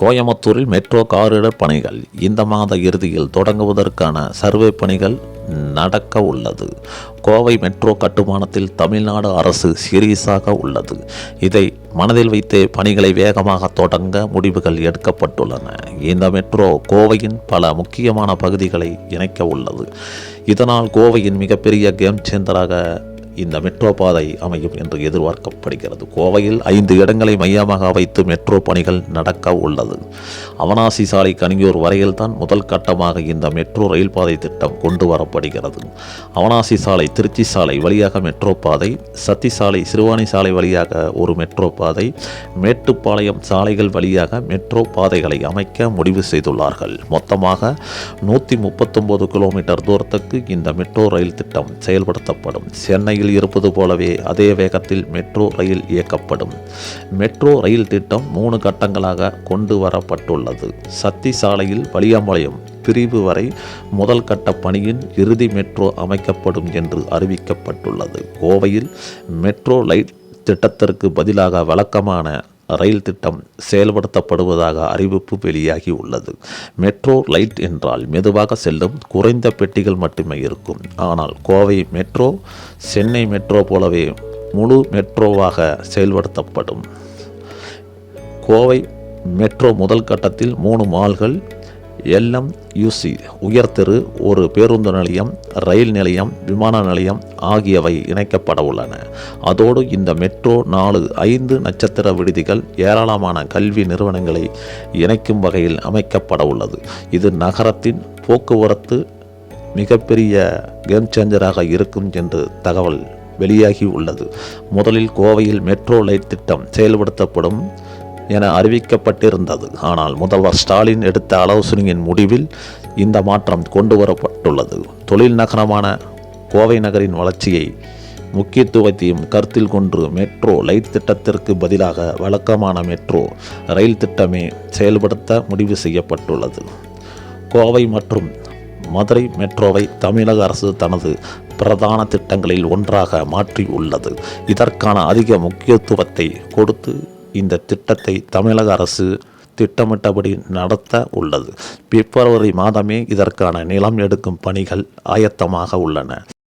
கோயம்புத்தூரில் metro corridor பணிகள் இந்த மாத இறுதியில் தொடங்குவதற்கான சர்வே பணிகள் நடக்க உள்ளது. கோவை மெட்ரோ கட்டுமானத்தில் தமிழ்நாடு அரசு சீரியஸாக உள்ளது. இதை மனதில் வைத்து பணிகளை வேகமாக தொடங்க முடிவுகள் எடுக்கப்பட்டுள்ளன. இந்த மெட்ரோ கோவையின் பல முக்கியமான பகுதிகளை இணைக்க உள்ளது. இதனால் கோவையின் மிகப்பெரிய கேம் சேந்தராக இந்த மெட்ரோ பாதை அமையும் என்று எதிர்பார்க்கப்படுகிறது. கோவையில் ஐந்து இடங்களை மையமாக வைத்து மெட்ரோ பணிகள் நடக்க உள்ளது. அவனாசி சாலை கனியூர் வரையில் தான் முதல் கட்டமாக இந்த மெட்ரோ ரயில் பாதை திட்டம் கொண்டு வரப்படுகிறது. அவனாசி சாலை திருச்சி சாலை வழியாக மெட்ரோ பாதை சத்தி சாலை சிறுவாணி சாலை வழியாக ஒரு மெட்ரோ பாதை மேட்டுப்பாளையம் சாலைகள் வழியாக மெட்ரோ பாதைகளை அமைக்க முடிவு செய்துள்ளார்கள். மொத்தமாக நூற்றி முப்பத்தொம்போது கிலோமீட்டர் தூரத்துக்கு இந்த மெட்ரோ ரயில் திட்டம் செயல்படுத்தப்படும். சென்னை சென்னையில் இருப்பது போலவே அதே வேகத்தில் மெட்ரோ ரயில் இயக்கப்படும். மெட்ரோ ரயில் திட்டம் மூணு கட்டங்களாக கொண்டு வரப்பட்டுள்ளது. சத்தி சாலையில் வலியாம்பாளையம் பிரிவு வரை முதல் கட்ட பணியின் இறுதி மெட்ரோ அமைக்கப்படும் என்று அறிவிக்கப்பட்டுள்ளது. கோவையில் மெட்ரோ லைட் திட்டத்திற்கு பதிலாக வழக்கமான ரயில் திட்டம் செயல்படுத்தப்படுவதாக அறிவிப்பு வெளியாகி உள்ளது. மெட்ரோ லைட் என்றால் மெதுவாக செல்லும் குறைந்த பெட்டிகள் மட்டுமே இருக்கும். ஆனால் கோவை மெட்ரோ சென்னை மெட்ரோ போலவே முழு மெட்ரோவாக செயல்படுத்தப்படும். கோவை மெட்ரோ முதல் கட்டத்தில் மூணு மால்கள் எல்எம் யூசி உயர்திரு ஒரு பேருந்து நிலையம் ரயில் நிலையம் விமான நிலையம் ஆகியவை இணைக்கப்பட உள்ளன. அதோடு இந்த மெட்ரோ நாலு ஐந்து நட்சத்திர விடுதிகள் ஏராளமான கல்வி நிறுவனங்களை இணைக்கும் வகையில் அமைக்கப்பட உள்ளது. இது நகரத்தின் போக்குவரத்து மிகப்பெரிய கேம் சேஞ்சராக இருக்கும் என்று தகவல் வெளியாகி உள்ளது. முதலில் கோவையில் மெட்ரோ லைட் திட்டம் செயல்படுத்தப்படும். என அறிவிக்கப்பட்டிருந்தது. ஆனால் முதல்வர் ஸ்டாலின் எடுத்த ஆலோசனையின் முடிவில் இந்த மாற்றம் கொண்டு வரப்பட்டுள்ளது தொழில் நகரமான கோவை நகரின் வளர்ச்சியை முக்கியத்துவத்தையும் கருத்தில் கொண்டு மெட்ரோ லைட் திட்டத்திற்கு பதிலாக வழக்கமான மெட்ரோ ரயில் திட்டமே செயல்படுத்த முடிவு செய்யப்பட்டுள்ளது. கோவை மற்றும் மதுரை மெட்ரோவை தமிழக அரசு தனது பிரதான திட்டங்களில் ஒன்றாக மாற்றி உள்ளது இதற்கான அதிக முக்கியத்துவத்தை கொடுத்து இந்த திட்டத்தை தமிழக அரசு திட்டமிட்டபடி நடத்த உள்ளது. பிப்ரவரி மாதமே இதற்கான நிலம் எடுக்கும் பணிகள் ஆயத்தமாக உள்ளன.